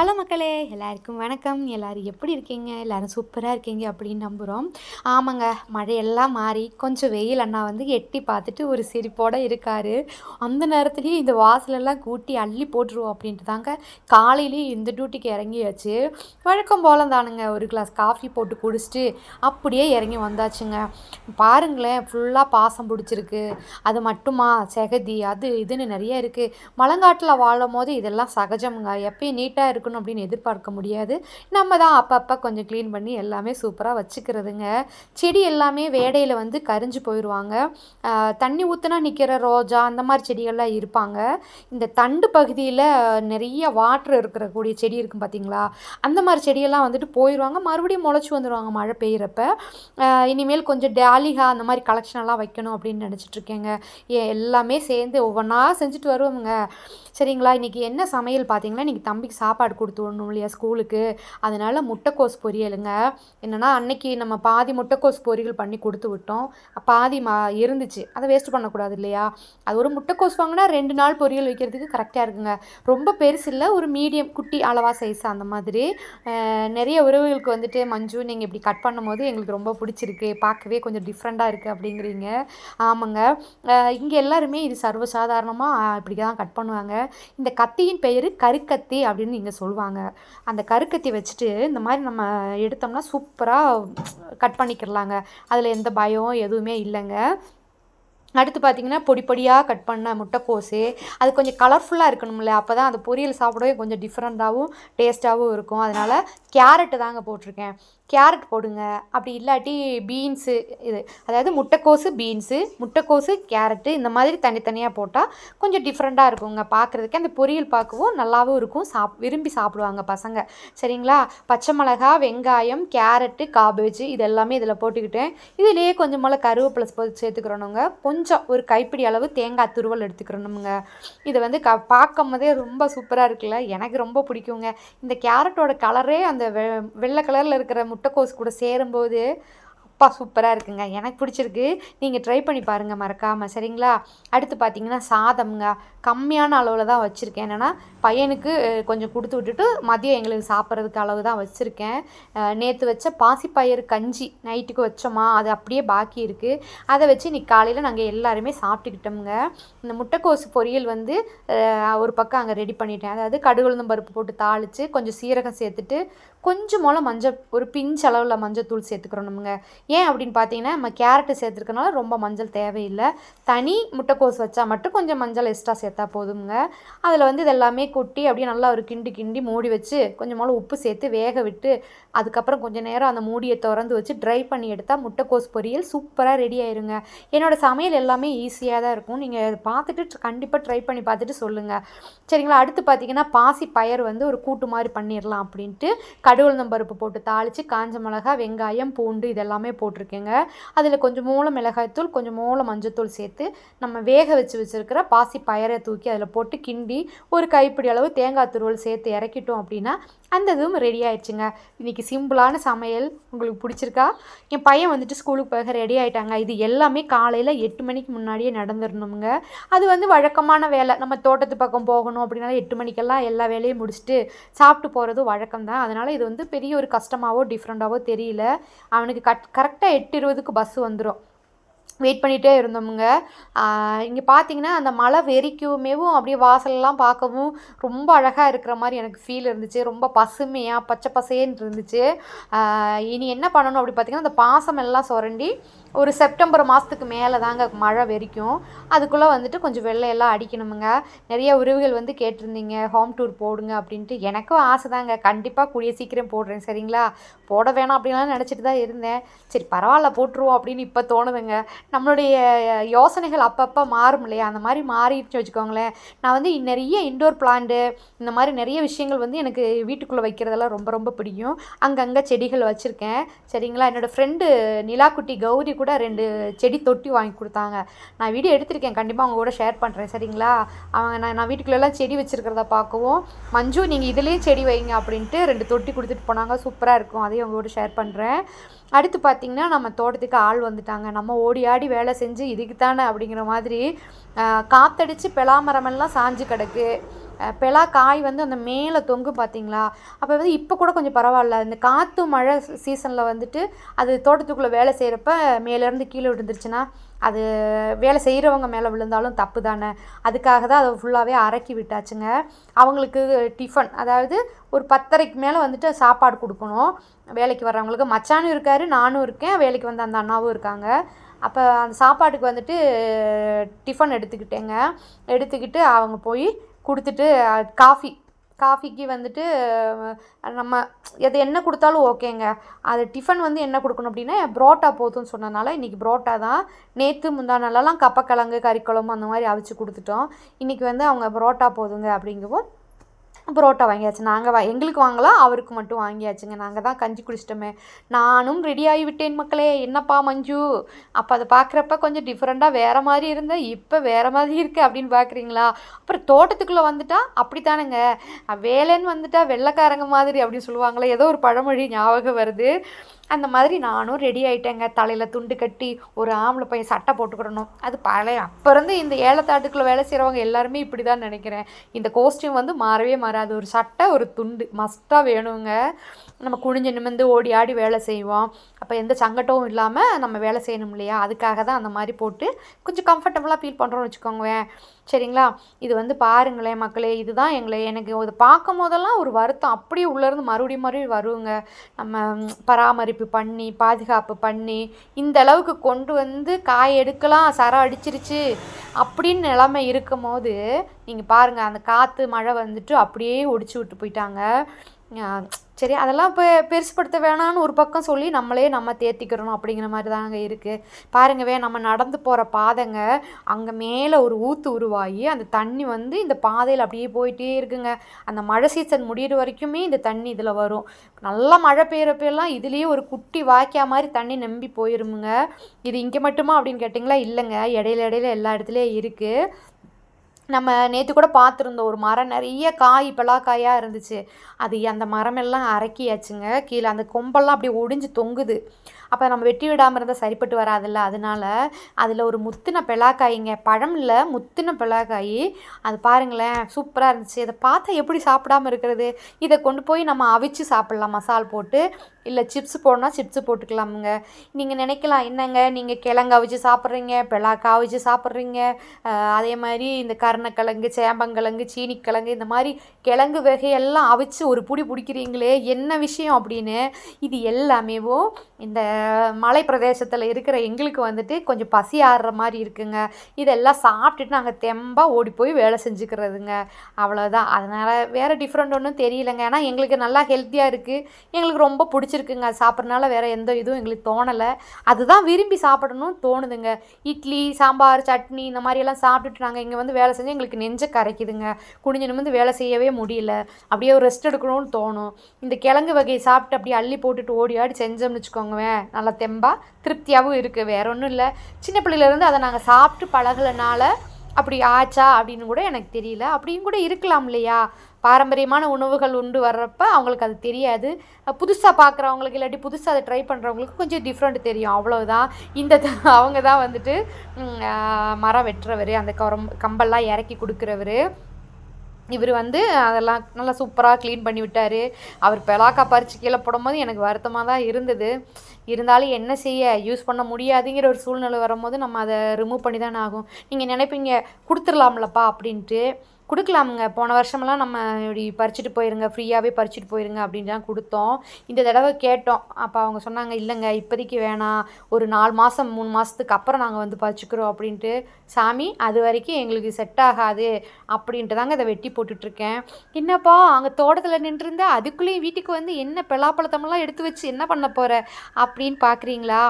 Hello மக்களே எல்லாருக்கும் வணக்கம். எல்லோரும் எப்படி இருக்கீங்க? எல்லோரும் சூப்பராக இருக்கீங்க அப்படின்னு நம்புகிறோம் ஆமாங்க மழையெல்லாம் மாறி கொஞ்சம் வெயில் அண்ணா வந்து எட்டி பார்த்துட்டு ஒரு சிரிப்போடு இருக்கார். அந்த நேரத்துலேயும் இந்த வாசலெல்லாம் கூட்டி அள்ளி போட்டுருவோம் அப்படின்ட்டு தாங்க காலையிலேயே இந்த டியூட்டிக்கு இறங்கியாச்சு. வழக்கம் போல தானுங்க ஒரு கிளாஸ் காஃபி போட்டு குடிச்சிட்டு அப்படியே இறங்கி வந்தாச்சுங்க. பாருங்களேன் ஃபுல்லாக பாசம் பிடிச்சிருக்கு. அது மட்டுமா? செகதி அது இதுன்னு நிறைய இருக்குது மலங்காட்டில் வாழும் போது இதெல்லாம் சகஜமுங்க. எப்பயும் நீட்டாக இருக்கணும். அப்படின்னு எதிர்பார்க்க முடியாது. நம்ம தான் அப்பப்போ கொஞ்சம் க்ளீன் பண்ணி எல்லாமே சூப்பராக வச்சுக்கிறதுங்க. செடி எல்லாமே வேடையில் வந்து கரிஞ்சு போயிடுவாங்க தண்ணி ஊற்றுனா நிற்கிற ரோஜா அந்த மாதிரி செடிகள்லாம் இருப்பாங்க. இந்த தண்டு பகுதியில் நிறைய வாட்ரு இருக்கிற கூடிய செடி இருக்கும் பார்த்தீங்களா அந்த மாதிரி செடியெல்லாம் வந்துட்டு போயிடுவாங்க மறுபடியும் முளைச்சி வந்துடுவாங்க மழை பெய்கிறப்ப இனிமேல் கொஞ்சம் டாலிகா அந்த மாதிரி கலெக்ஷனெல்லாம் வைக்கணும் அப்படின்னு நினச்சிட்ருக்கேங்க எல்லாமே சேர்ந்து ஒவ்வொன்றா செஞ்சுட்டு வருவோங்க சரிங்களா? இன்றைக்கி என்ன சமையல் பார்த்தீங்கன்னா இன்றைக்கி தம்பிக்கு சாப்பாடு கொடுத்து விடணும் இல்லையா ஸ்கூலுக்கு? அதனால் முட்டைக்கோஸ் பொரியலுங்க. என்னென்னா அன்னைக்கு நம்ம பாதி முட்டைக்கோஸ் பொரியல் பண்ணி கொடுத்து விட்டோம். பாதி மா இருந்துச்சு. அதை வேஸ்ட் பண்ணக்கூடாது இல்லையா? அது ஒரு முட்டைக்கோஸ் வாங்கினா ரெண்டு நாள் பொரியல் வைக்கிறதுக்கு கரெக்டாக இருக்குங்க. ரொம்ப பெருசு இல்லை ஒரு மீடியம் குட்டி அளவாக சைஸ் அந்த மாதிரி. நிறைய உறவுகளுக்கு வந்துட்டு மஞ்சு நீங்கள் இப்படி கட் பண்ணும்போது எங்களுக்கு ரொம்ப பிடிச்சிருக்கு. பார்க்கவே கொஞ்சம் டிஃப்ரெண்ட்டாக இருக்குது அப்படிங்கிறீங்க. ஆமாங்க. இங்கே எல்லாருமே இது சர்வசாதாரணமாக இப்படி தான் கட் பண்ணுவாங்க. இந்த கத்தியின் பெயர் கருக்கத்தி அப்படின்னு நீங்கள் இங்கே சொல்லுவாங்க. அந்த கருக்கத்தி வச்சுட்டு இந்த மாதிரி நம்ம எடுத்தோம்னா சூப்பராக கட் பண்ணிக்கிறலாங்க. அதில் எந்த பயம் எதுவுமே இல்லைங்க. அடுத்து பார்த்திங்கன்னா பொடி பொடியாக கட் பண்ண முட்டைக்கோஸு அது கொஞ்சம் கலர்ஃபுல்லாக இருக்கணும்ல அப்போ தான் அந்த பொரியல் சாப்பிடவே கொஞ்சம் டிஃப்ரெண்ட்டாகவும் டேஸ்ட்டாகவும் இருக்கும். அதனால் கேரட்டு தாங்க போட்டிருக்கேன். கேரட் போடுங்க. அப்படி இல்லாட்டி பீன்ஸு இது அதாவது முட்டைக்கோஸு பீன்ஸு முட்டைக்கோஸு கேரட்டு இந்த மாதிரி தனித்தனியாக போட்டால் கொஞ்சம் டிஃப்ரெண்ட்டாக இருக்குங்க. பார்க்குறதுக்கு அந்த பொரியல் பார்க்கவும் நல்லாவும் இருக்கும். சாப் விரும்பி சாப்பிடுவாங்க பசங்க. சரிங்களா? பச்சை மிளகா வெங்காயம் கேரட்டு காபேஜ் இது எல்லாமே இதில் போட்டுக்கிட்டேன். இதுலேயே கொஞ்சம் கருவேப்பிலை சேர்த்துக்கிறோனுங்க. கொஞ்சம் கொஞ்சம் ஒரு கைப்பிடி அளவு தேங்காய் துருவல் எடுத்துக்கிறோனுங்க இது வந்து க பார்க்கும் போதே ரொம்ப சூப்பராக இருக்குல்ல? எனக்கு ரொம்ப பிடிக்குங்க. இந்த கேரட்டோட கலரே அந்த வெ வெள்ளை கலரில் இருக்கிற முட்டைக்கோஸ் கூட சேரும்போது அப்பா சூப்பராக இருக்குங்க. எனக்கு பிடிச்சிருக்கு. நீங்கள் ட்ரை பண்ணி பாருங்கள் மறக்காமல் சரிங்களா? அடுத்து பார்த்தீங்கன்னா சாதம்ங்க. கம்மியான அளவில் தான் வச்சுருக்கேன். என்னென்னா பையனுக்கு கொஞ்சம் கொடுத்து விட்டுட்டு மதியம் எங்களுக்கு சாப்பிட்றதுக்கு அளவு தான் வச்சுருக்கேன். நேற்று வச்ச பாசிப்பயிறு கஞ்சி நைட்டுக்கு வச்சோமா அது அப்படியே பாக்கி இருக்குது அதை வச்சு இன்றைக்கி காலையில் நாங்கள் எல்லாருமே சாப்பிட்டுக்கிட்டோம்ங்க. இந்த முட்டைக்கோசு பொரியல் வந்து ஒரு பக்கம் அங்கே ரெடி பண்ணிட்டேன். அதாவது கடுகுழுந்தம் பருப்பு போட்டு தாளித்து கொஞ்சம் சீரகம் சேர்த்துட்டு கொஞ்சம் மூலம் மஞ்சள் ஒரு பிஞ்ச் அளவில் மஞ்சள் தூள் சேர்த்துக்கிறோம் ஏன் அப்படின்னு பார்த்தீங்கன்னா நம்ம கேரட்டு சேர்த்துருக்கனால ரொம்ப மஞ்சள் தேவையில்லை. தனி முட்டைக்கோஸ் வச்சா மட்டும் கொஞ்சம் மஞ்சள் எக்ஸ்ட்ரா சேர்த்தா போதுங்க அதில் வந்து இதெல்லாமே கொட்டி அப்படியே நல்லா ஒரு கிண்டி கிண்டி மூடி வச்சு கொஞ்சம் உப்பு சேர்த்து வேக விட்டு அதுக்கப்புறம் கொஞ்சம் நேரம் அந்த மூடியை திறந்து வச்சு ட்ரை பண்ணி எடுத்தால் முட்டைக்கோஸ் பொரியல் சூப்பராக ரெடி ஆயிருங்க. என்னோடய சமையல் எல்லாமே ஈஸியாக தான் இருக்கும். நீங்கள் அதை பார்த்துட்டு கண்டிப்பாக ட்ரை பண்ணி பார்த்துட்டு சொல்லுங்கள் சரிங்களா? அடுத்து பார்த்தீங்கன்னா பாசி பயர் வந்து ஒரு கூட்டு மாதிரி பண்ணிடலாம் அப்படின்ட்டு கடவுள் பருப்பு போட்டு தாளித்து காஞ்ச மிளகா வெங்காயம் பூண்டு இதெல்லாமே போட்டிருக்கேங்க. அதில் கொஞ்சம் மூளை மிளகாய்த்தூள் கொஞ்சம் மூளை மஞ்சத்தூள் சேர்த்து நம்ம வேக வச்சு வச்சுருக்கிற பாசி பயரை தூக்கி அதில் போட்டு கிண்டி ஒரு கைப்பிடி அளவு தேங்காய் துருவல் சேர்த்து இறக்கிட்டோம் அப்படின்னா அந்த இதுவும் ரெடி ஆயிடுச்சுங்க. இன்றைக்கி சிம்பிளான சமையல். உங்களுக்கு பிடிச்சிருக்கா? என் பையன் வந்துட்டு ஸ்கூலுக்கு போக ரெடி ஆகிட்டாங்க இது எல்லாமே காலையில் எட்டு மணிக்கு முன்னாடியே நடந்துடணுங்க அது வந்து வழக்கமான வேலை. நம்ம தோட்டத்து பக்கம் போகணும் அப்படின்னால எட்டு மணிக்கெல்லாம் எல்லா வேலையும் முடிச்சுட்டு சாப்பிட்டு போகிறது வழக்கம் தான். அதனால் இது வந்து பெரிய ஒரு கஷ்டமாகவோ டிஃப்ரெண்ட்டாகவோ தெரியல. அவனுக்கு கட் கரெக்டாக எட்டு இருபதுக்கு பஸ் வந்துடும் வெயிட் பண்ணிகிட்டே இருந்தோமுங்க. இங்கே பார்த்தீங்கன்னா அந்த மலை வெறிக்குமேவும் அப்படியே வாசலெல்லாம் பார்க்கவும் ரொம்ப அழகாக இருக்கிற மாதிரி எனக்கு ஃபீல் இருந்துச்சு. ரொம்ப பசுமையாக பச்சை பசேன்னு இருந்துச்சு. இனி என்ன பண்ணணும் அப்படி பார்த்திங்கன்னா அந்த பாசம் எல்லாம் சுரண்டி ஒரு செப்டம்பர் மாதத்துக்கு மேலே தாங்க மழை வெறிக்கும் அதுக்குள்ளே வந்துட்டு கொஞ்சம் வெள்ளையெல்லாம் அடிக்கணுமுங்க. நிறைய உறவுகள் வந்து கேட்டிருந்தீங்க ஹோம் டூர் போடுங்க அப்படின்ட்டு. எனக்கும் ஆசை தாங்க கண்டிப்பாக கூடிய சீக்கிரம் போடுறேன் சரிங்களா? போட வேணாம் அப்படின்லாம் நினச்சிட்டு தான் இருந்தேன். சரி பரவாயில்ல போட்டுருவோம் அப்படின்னு இப்போ தோணுதுங்க. நம்மளுடைய யோசனைகள் அப்பப்போ மாறும் இல்லையா? அந்த மாதிரி மாறிடுச்சு வச்சுக்கோங்களேன். நான் வந்து நிறைய இன்டோர் பிளான்ட்டு இந்த மாதிரி நிறைய விஷயங்கள் வந்து எனக்கு வீட்டுக்குள்ளே வைக்கிறதெல்லாம் ரொம்ப ரொம்ப பிடிக்கும். அங்கங்கே செடிகள் வச்சுருக்கேன். சரிங்களா? என்னோடய ஃப்ரெண்டு நிலாக்குட்டி கௌரி கூட ரெண்டு செடி தொட்டி வாங்கி கொடுத்தாங்க. நான் வீடியோ எடுத்திருக்கேன். கண்டிப்பாக அவங்க கூட ஷேர் பண்ணுறேன் சரிங்களா? அவங்க நான் நான் வீட்டுக்குள்ளெல்லாம் செடி வச்சுருக்கிறத பார்க்கவும் மஞ்சு நீங்கள் இதுலேயும் செடி வைங்க அப்படின்ட்டு ரெண்டு தொட்டி கொடுத்துட்டு போனாங்க. சூப்பராக இருக்கும். அதையும் அவங்க கூட ஷேர் பண்ணுறேன் அடுத்து பார்த்திங்கன்னா நம்ம தோட்டத்துக்கு ஆள் வந்துட்டாங்க. நம்ம ஓடி ஆடி வேலை செஞ்சு இதுக்கு தானே அப்படிங்கிற மாதிரி காற்றடிச்சு பெலாமரமெல்லாம் சாஞ்சு கிடக்கு. பெலா காய் வந்து அந்த மேலே தொங்கும் பார்த்தீங்களா அப்போ வந்து இப்போ கூட கொஞ்சம் பரவாயில்ல. இந்த காற்று மழை சீசனில் வந்துட்டு அது தோட்டத்துக்குள்ளே வேலை செய்கிறப்ப மேலேருந்து கீழே விழுந்துருச்சுன்னா அது வேலை செய்கிறவங்க மேலே விழுந்தாலும் தப்பு தானே. அதுக்காக தான் அதை ஃபுல்லாகவே அரைக்கி விட்டாச்சுங்க. அவங்களுக்கு டிஃபன் அதாவது ஒரு பத்தரைக்கு மேலே வந்துட்டு சாப்பாடு கொடுக்கணும். வேலைக்கு வர்றவங்களுக்கு மச்சானும் இருக்கார் நானும் இருக்கேன். வேலைக்கு வந்த அந்த அண்ணாவும் இருக்காங்க. அப்போ அந்த சாப்பாட்டுக்கு வந்துட்டு டிஃபன் எடுத்துக்கிட்டேங்க. எடுத்துக்கிட்டு அவங்க போய் கொடுத்துட்டு காஃபி காஃபிக்கு வந்துட்டு நம்ம எது என்ன கொடுத்தாலும் ஓகேங்க. அது டிஃபன் வந்து என்ன கொடுக்கணும் அப்படின்னா புரோட்டா போதும்னு சொன்னதுனால இன்றைக்கி புரோட்டா தான். நேற்று முந்தா நாளெல்லாம் கப்பக்கிழங்கு கறிக்குழம்பு அந்த மாதிரி அவிச்சு கொடுத்துட்டோம். இன்றைக்கி வந்து அவங்க புரோட்டா போதுங்க அப்படிங்கவும் புரோட்டா வாங்கியாச்சு. நாங்கள் வா எங்களுக்கு வாங்கலாம் அவருக்கு மட்டும் வாங்கியாச்சுங்க. நாங்கள் தான் கஞ்சி குடிச்சிட்டோமே. நானும் ரெடி ஆகிவிட்டேன் மக்களே. என்னப்பா மஞ்சு? அப்போ அதை பார்க்குறப்ப கொஞ்சம் டிஃப்ரெண்ட்டாக வேறு மாதிரி இருந்தேன் இப்போ வேறு மாதிரி இருக்குது அப்படின்னு பார்க்குறீங்களா அப்புறம் தோட்டத்துக்குள்ளே வந்துட்டா அப்படித்தானுங்க. வேலைன்னு வந்துட்டா வெள்ளைக்காரங்க மாதிரி அப்படின்னு சொல்லுவாங்களே. ஏதோ ஒரு பழமொழி ஞாபகம் வருது. அந்த மாதிரி நானும் ரெடி ஆகிட்டேங்க தலையில் துண்டு கட்டி ஒரு ஆம்பளை பையன் சட்டை போட்டுக்கிடணும். அது பழைய அப்போ இருந்து இந்த ஏலத்தாட்டுக்குள்ளே வேலை செய்கிறவங்க எல்லாருமே இப்படி தான் நினைக்கிறேன். இந்த கோஸ்டியூம் வந்து மாறவே அது ஒரு சட்டை ஒரு துண்டு. மஸ்ட்டாக வேணுங்க. நம்ம குனிஞ்சு நிமிர்ந்து ஓடி ஆடி வேலை செய்வோம். அப்போ எந்த சங்கட்டமும் இல்லாமல் நம்ம வேலை செய்யணும் இல்லையா? அதுக்காக தான் அந்த மாதிரி போட்டு கொஞ்சம் கம்ஃபர்டபுளாக ஃபீல் பண்ணுறோம்னு வச்சுக்கோங்களேன். சரிங்களா? இது வந்து பாருங்களேன் மக்களே இதுதான் எங்களை எனக்கு இதை பார்க்கும் போதெல்லாம் ஒரு வருத்தம். அப்படியே உள்ளேருந்து மறுபடியும் மறுபடியும் வருவோங்க நம்ம பராமரிப்பு பண்ணி பாதுகாப்பு பண்ணி இந்த அளவுக்கு கொண்டு வந்து காய் எடுக்கலாம் சரம் அடிச்சிருச்சு அப்படின்னு நிலமை இருக்கும் போது நீங்கள் பாருங்கள் அந்த காற்று மழை வந்துட்டு அப்படியே ஒடிச்சு விட்டு போயிட்டாங்க. சரி அதெல்லாம் இப்போ பெருசுப்படுத்த வேணாம்னு ஒரு பக்கம் சொல்லி நம்மளே நம்ம தேர்த்திக்கிறணும் அப்படிங்கிற மாதிரி தாங்க இருக்குது பாருங்கவே நம்ம நடந்து போகிற பாதைங்க அங்கே மேலே ஒரு ஊத்து உருவாகி அந்த தண்ணி வந்து இந்த பாதையில் அப்படியே போயிட்டே இருக்குங்க. அந்த மழை சீசன் முடியிற வரைக்குமே இந்த தண்ணி இதில் வரும். நல்லா மழை பெய்கிறப்பெல்லாம் இதுலேயே ஒரு குட்டி வாய்க்கா மாதிரி தண்ணி நம்பி போயிருமுங்க. இது இங்கே மட்டுமா அப்படின்னு கேட்டிங்களா? இல்லைங்க. இடையில இடையில எல்லா இடத்துலையும் இருக்குது நம்ம நேற்று கூட பார்த்துருந்தோம் ஒரு மரம் நிறைய காய் பலாக்காயாக இருந்துச்சு. அது அந்த மரமெல்லாம் அரைக்கியாச்சுங்க கீழே அந்த கொம்பெல்லாம் அப்படியே ஒடிஞ்சு தொங்குது. அப்போ நம்ம வெட்டி விடாமல் இருந்தால் சரிப்பட்டு வராதுல்ல? அதனால அதில் ஒரு முத்தின பெலாக்காய்ங்க பழம் இல்லை முத்தின பெலாக்காய் அது பாருங்களேன் சூப்பராக இருந்துச்சு. அதை பார்த்தா எப்படி சாப்பிடாம இருக்கிறது? இதை கொண்டு போய் நம்ம அவிச்சு சாப்பிட்லாம். மசால் போட்டு இல்லை சிப்ஸ் போடணும் சிப்ஸ் போட்டுக்கலாமுங்க. நீங்கள் நினைக்கலாம் என்னங்க? நீங்கள் கிழங்கு அவிச்சு சாப்பிட்றீங்க பெலாக்காய் அவிச்சு சாப்பிட்றீங்க. அதே மாதிரி இந்த கருணக்கிழங்கு சேம்பங்கிழங்கு சீனிக்கிழங்கு இந்த மாதிரி கிழங்கு வகையெல்லாம் அவிச்சு ஒரு புடி பிடிக்கிறீங்களே என்ன விஷயம் அப்படின்னு? இது எல்லாமேவும் இந்த மலை பிரதேசத்தில் இருக்கிற எங்களுக்கு வந்துட்டு கொஞ்சம் பசி ஆடுற மாதிரி இருக்குங்க. இதெல்லாம் சாப்பிட்டுட்டு நாங்கள் தெம்பாக ஓடி போய் வேலை செஞ்சுக்கிறதுங்க. அவ்வளோதான் அதனால் வேறு டிஃப்ரெண்ட் ஒன்றும் தெரியலங்க. ஏன்னா எங்களுக்கு நல்லா ஹெல்த்தியாக இருக்குது எங்களுக்கு ரொம்ப பிடிச்சிருக்குங்க. சாப்பிட்றனால வேறு எந்த இதுவும் எங்களுக்கு தோணலை. அதுதான் விரும்பி சாப்பிடணும் தோணுதுங்க. இட்லி சாம்பார் சட்னி இந்த மாதிரியெல்லாம் சாப்பிட்டுட்டு நாங்கள் இங்கே வந்து வேலை செஞ்சு எங்களுக்கு நெஞ்ச கரைக்குதுங்க. குனிஞ்சு நிமிந்து வேலை செய்யவே முடியல. அப்படியே ஒரு ரெஸ்ட் எடுக்கணும்னு தோணும். இந்த கிழங்கு வகையை சாப்பிட்டு அப்படியே அள்ளி போட்டுட்டு ஓடி ஆடி செஞ்சோம்னு வச்சுக்கோங்குவேன் நல்லா தெம்பா திருப்தியாகவும் இருக்குது வேற ஒன்றும் இல்லை. சின்ன பிள்ளையிலேருந்து அதை நாங்கள் சாப்பிட்டு பழகலைனால அப்படி ஆச்சா அப்படின்னு கூட எனக்கு தெரியல. அப்படியும் கூட இருக்கலாம் இல்லையா? பாரம்பரியமான உணவுகள் உண்டு வர்றப்ப அவங்களுக்கு அது தெரியாது. புதுசாக பார்க்குறவங்களுக்கு இல்லாட்டி புதுசாக அதை ட்ரை பண்ணுறவங்களுக்கு கொஞ்சம் டிஃப்ரெண்ட் தெரியும். அவ்வளோதான் இந்த த- அவங்க தான் வந்துட்டு மரம் வெட்டுறவர் அந்த கரம் கம்பெல்லாம் இறக்கி கொடுக்குறவர். இவர் வந்து அதெல்லாம் நல்லா சூப்பராக க்ளீன் பண்ணி விட்டார். அவர் பெலாக்கா பறித்து கீழே போடும்போது எனக்கு வருத்தமாக தான் இருந்தது. இருந்தாலும் என்ன செய்ய யூஸ் பண்ண முடியாதுங்கிற ஒரு சூழ்நிலை வரும்போது நம்ம அதை ரிமூவ் பண்ணி தானே ஆகும். நீங்கள் நினைப்பீங்க கொடுத்துடலாம்லப்பா அப்படின்ட்டு. கொடுக்கலாமுங்க. போன வருஷமெல்லாம் நம்ம இப்படி பறிச்சுட்டு போயிருங்க ஃப்ரீயாகவே பறிச்சுட்டு போயிருங்க அப்படின்லாம் கொடுத்தோம். இந்த தடவை கேட்டோம். அப்போ அவங்க சொன்னாங்க இல்லைங்க இப்போதைக்கு வேணாம். ஒரு நாலு மாதம் மூணு மாதத்துக்கு அப்புறம் நாங்கள் வந்து பறிச்சுக்கிறோம் அப்படின்ட்டு. சாமி அது வரைக்கும் எங்களுக்கு செட் ஆகாது அப்படின்ட்டு தாங்க இதை வெட்டி போட்டுட்ருக்கேன். என்னப்பா அங்கே தோட்டத்தில் நின்றுருந்தா அதுக்குள்ளேயும் வீட்டுக்கு வந்து என்ன பலாப்பழத்தமெல்லாம் எடுத்து வச்சு என்ன பண்ண போகிற அப்படின்னு பார்க்குறீங்களா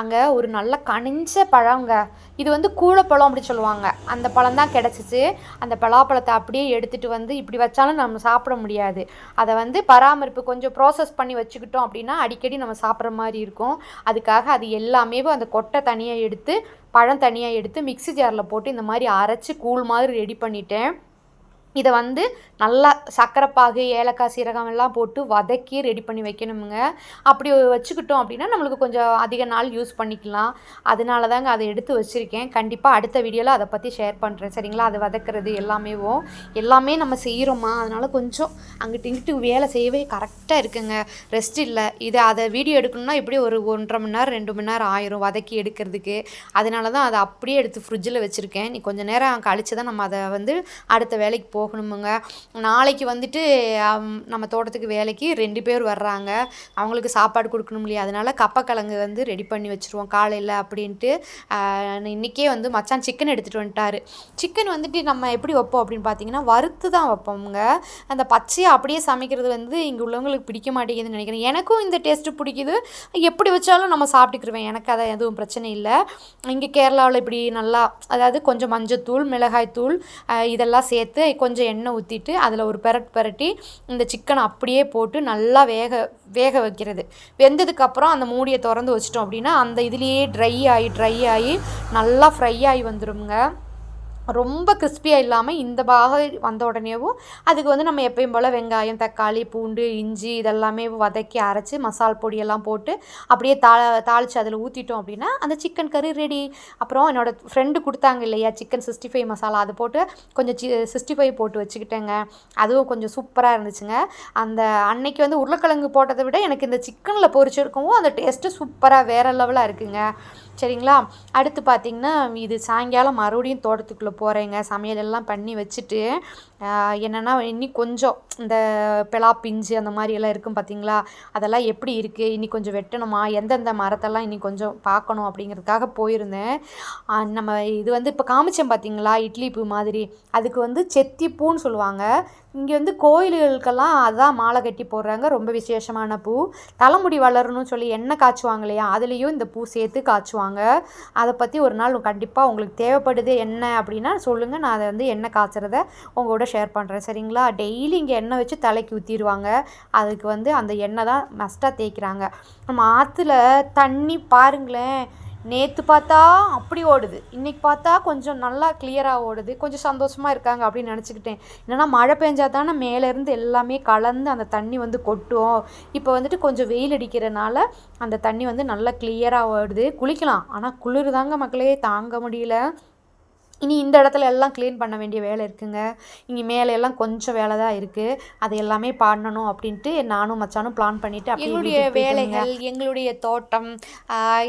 அங்கே ஒரு நல்ல கனிஞ்ச பழங்க. இது வந்து கூழப்பழம் அப்படி சொல்லுவாங்க. அந்த பழம் தான் கிடச்சிச்சு. அந்த பலாப்பழத்தை அப்படியே எடுத்துகிட்டு வந்து இப்படி வச்சாலும் நம்ம சாப்பிட முடியாது. அதை வந்து பராமரிப்பு கொஞ்சம் ப்ராசஸ் பண்ணி வச்சுக்கிட்டோம் அப்படின்னா அடிக்கடி நம்ம சாப்பிட்ற மாதிரி இருக்கும். அதுக்காக அது எல்லாமே அந்த கொட்டை தனியாக எடுத்து பழம் தனியாக எடுத்து மிக்ஸி ஜாரில் போட்டு இந்த மாதிரி அரைச்சி கூழ் மாதிரி ரெடி பண்ணிட்டேன். இதை வந்து நல்லா சக்கரைப்பாகு ஏலக்காய் சீரகம் எல்லாம் போட்டு வதக்கி ரெடி பண்ணி வைக்கணுமுங்க. அப்படி வச்சுக்கிட்டோம் அப்படின்னா நம்மளுக்கு கொஞ்சம் அதிக நாள் யூஸ் பண்ணிக்கலாம். அதனால தாங்க அதை எடுத்து வச்சுருக்கேன். கண்டிப்பாக அடுத்த வீடியோவில் அதை பற்றி ஷேர் பண்ணுறேன் சரிங்களா? அதை வதக்கிறது எல்லாமேவும் எல்லாமே நம்ம செய்கிறோமா அதனால் கொஞ்சம் அங்கிட்டு இங்கிட்டு வேலை செய்யவே கரெக்டாக இருக்குங்க. ரெஸ்ட் இல்லை. இதை அதை வீடியோ எடுக்கணும்னா எப்படியும் ஒரு ஒன்றரை மணி நேரம் ரெண்டு மணி நேரம் ஆயிரும் வதக்கி எடுக்கிறதுக்கு. அதனால தான் அதை அப்படியே எடுத்து ஃப்ரிட்ஜில் வச்சுருக்கேன். நீ கொஞ்சம் நேரம் கழித்து தான் நம்ம அதை வந்து அடுத்த வேலைக்கு போகணுமுங்க. நாளைக்கு வந்துட்டு நம்ம தோட்டத்துக்கு வேலைக்கு ரெண்டு பேர் வர்றாங்க. அவங்களுக்கு சாப்பாடு கொடுக்கணும் இல்லையா? அதனால கப்பக்கிழங்கு வந்து ரெடி பண்ணி வச்சுருவோம். காலையில் அப்படின்ட்டு இன்றைக்கே வந்து மச்சான் சிக்கன் எடுத்துகிட்டு வந்துட்டாரு. சிக்கன் வந்துட்டு நம்ம எப்படி வைப்போம் அப்படின்னு பார்த்தீங்கன்னா வறுத்து தான் வைப்போமுங்க. அந்த பச்சையை அப்படியே சமைக்கிறது வந்து இங்கே உள்ளவங்களுக்கு பிடிக்க மாட்டேங்குதுன்னு நினைக்கிறேன். எனக்கும் இந்த டேஸ்ட்டு பிடிக்குது. எப்படி வச்சாலும் நம்ம சாப்பிட்டுக்கிருவேன். எனக்கு அதை எதுவும் பிரச்சனை இல்லை. இங்கே கேரளாவில் இப்படி நல்லா அதாவது கொஞ்சம் மஞ்சத்தூள் மிளகாய் தூள் இதெல்லாம் சேர்த்து கொஞ்சம் கொஞ்சம் எண்ணெய் ஊற்றிட்டு அதில் ஒரு பெரட் பெரட்டி இந்த சிக்கனை அப்படியே போட்டு நல்லா வேக வேக வைக்கிறது. வெந்ததுக்கப்புறம் அந்த மூடியை திறந்து வச்சிட்டோம் அப்படின்னா அந்த இதுலேயே ட்ரை ஆகி ட்ரை ஆகி நல்லா ஃப்ரை ஆகி வந்துடுங்க ரொம்ப கிறிஸ்பியாக இல்லாமல் இந்த பாகம் வந்த உடனேவும் அதுக்கு வந்து நம்ம எப்பயும் போல் வெங்காயம் தக்காளி பூண்டு இஞ்சி இதெல்லாமே வதக்கி அரைச்சி மசால் பொடியெல்லாம் போட்டு அப்படியே தா தாளித்து அதில் ஊற்றிட்டோம் அப்படின்னா அந்த சிக்கன் கறி ரெடி அப்புறம் என்னோடய ஃப்ரெண்டு கொடுத்தாங்க இல்லையா சிக்கன் சிக்ஸ்டி ஃபைவ் மசாலா அது போட்டு கொஞ்சம் சி சிக்ஸ்டி ஃபைவ் போட்டு வச்சுக்கிட்டேங்க. அதுவும் கொஞ்சம் சூப்பராக இருந்துச்சுங்க. அந்த அன்னைக்கு வந்து உருளைக்கிழங்கு போட்டதை விட எனக்கு இந்த சிக்கனில் பொரிச்சிருக்கவும் அந்த டேஸ்ட்டு சூப்பராக வேறு லெவலாக இருக்குங்க. சரிங்களா? அடுத்து பார்த்திங்கன்னா இது சாயங்காலம் மறுபடியும் தோட்டத்துக்குள்ளே போகிறேங்க சமையல் எல்லாம் பண்ணி வச்சுட்டு என்னென்னா இன்னி கொஞ்சம் இந்த பிளா பிஞ்சு அந்த மாதிரி எல்லாம் இருக்கும் பார்த்திங்களா அதெல்லாம் எப்படி இருக்குது இன்னி கொஞ்சம் வெட்டணுமா? எந்தெந்த மரத்தெல்லாம் இன்னி கொஞ்சம் பார்க்கணும் அப்படிங்கிறதுக்காக போயிருந்தேன். நம்ம இது வந்து இப்போ காமிச்சேன் பார்த்தீங்களா இட்லி பூ மாதிரி. அதுக்கு வந்து செத்தி பூன்னு சொல்லுவாங்க. இங்கே வந்து கோயில்களுக்கெல்லாம் அதான் மாலை கட்டி போடுறாங்க. ரொம்ப விசேஷமான பூ. தலைமுடி வளரணும்னு சொல்லி எண்ணெய் காய்ச்சுவாங்க இல்லையா? அதுலேயும் இந்த பூ சேர்த்து காய்ச்சுவாங்க. அதை பற்றி ஒரு நாள் கண்டிப்பாக உங்களுக்கு தேவைப்படுது என்ன அப்படின்னா சொல்லுங்கள் நான் அதை வந்து எண்ணெய் காய்ச்சறத உங்களோட ஷேர் பண்ணுறேன் சரிங்களா? டெய்லி இங்கே எண்ணெய் வச்சு தலைக்கு ஊற்றிடுவாங்க அதுக்கு வந்து அந்த எண்ணெய் தான் மஸ்ட்டாக தேய்க்கிறாங்க. நம்ம ஆற்றுல தண்ணி பாருங்களேன். நேற்று பார்த்தா அப்படி ஓடுது. இன்றைக்கி பார்த்தா கொஞ்சம் நல்லா கிளியராக ஓடுது. கொஞ்சம் சந்தோஷமாக இருக்காங்க அப்படின்னு நினச்சிக்கிட்டேன். என்னன்னா மழை பெஞ்சா தானே மேலேருந்து எல்லாமே கலந்து அந்த தண்ணி வந்து கொட்டும். இப்போ வந்துட்டு கொஞ்சம் வெயில் அடிக்கிறனால அந்த தண்ணி வந்து நல்லா கிளியராக ஓடுது. குளிக்கலாம். ஆனால் குளிர் தாங்க மக்களே தாங்க முடியல. இனி இந்த இடத்துல எல்லாம் க்ளீன் பண்ண வேண்டிய வேலை இருக்குங்க. இங்கே மேலே எல்லாம் கொஞ்சம் வேலை தான் இருக்குது அது எல்லாமே பண்ணணும் அப்படின்ட்டு நானும் மச்சானும் பிளான் பண்ணிட்டு அப்படியே எங்களுடைய. வேலைகள் எங்களுடைய தோட்டம்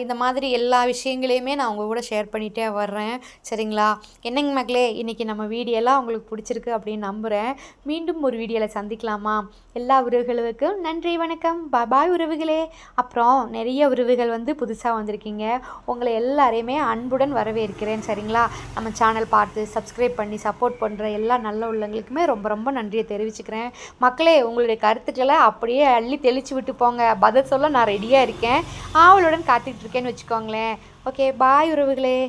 இந்த மாதிரி எல்லா விஷயங்களையுமே நான் உங்க கூட ஷேர் பண்ணிகிட்டே வர்றேன். சரிங்களா? என்னங்க மக்களே இன்னைக்கு நம்ம வீடியோலாம் உங்களுக்கு பிடிச்சிருக்கு அப்படின்னு நம்புகிறேன் மீண்டும் ஒரு வீடியோவில் சந்திக்கலாமா? எல்லா உறவுகளுக்கும் நன்றி வணக்கம். பாய் உறவுகளே. அப்புறம் நிறைய உறவுகள் வந்து புதுசாக வந்திருக்கீங்க. உங்களை எல்லாரையுமே அன்புடன் வரவேற்கிறேன். சரிங்களா? நம்ம சேனல் பார்த்து சப்ஸ்கிரைப் பண்ணி சப்போர்ட் பண்ணுற எல்லா நல்ல உள்ளங்களுக்குமே ரொம்ப ரொம்ப நன்றியை தெரிவிச்சுக்கிறேன். மக்களே உங்களுடைய கருத்துக்களை அப்படியே அள்ளி தெளிச்சு விட்டு போங்க. பதில் சொல்ல நான் ரெடியாக இருக்கேன். ஆவலுடன் காத்துக்கிட்டு இருக்கேன்னு வச்சுக்கோங்களேன். ஓகே பாய் உறவுகளே.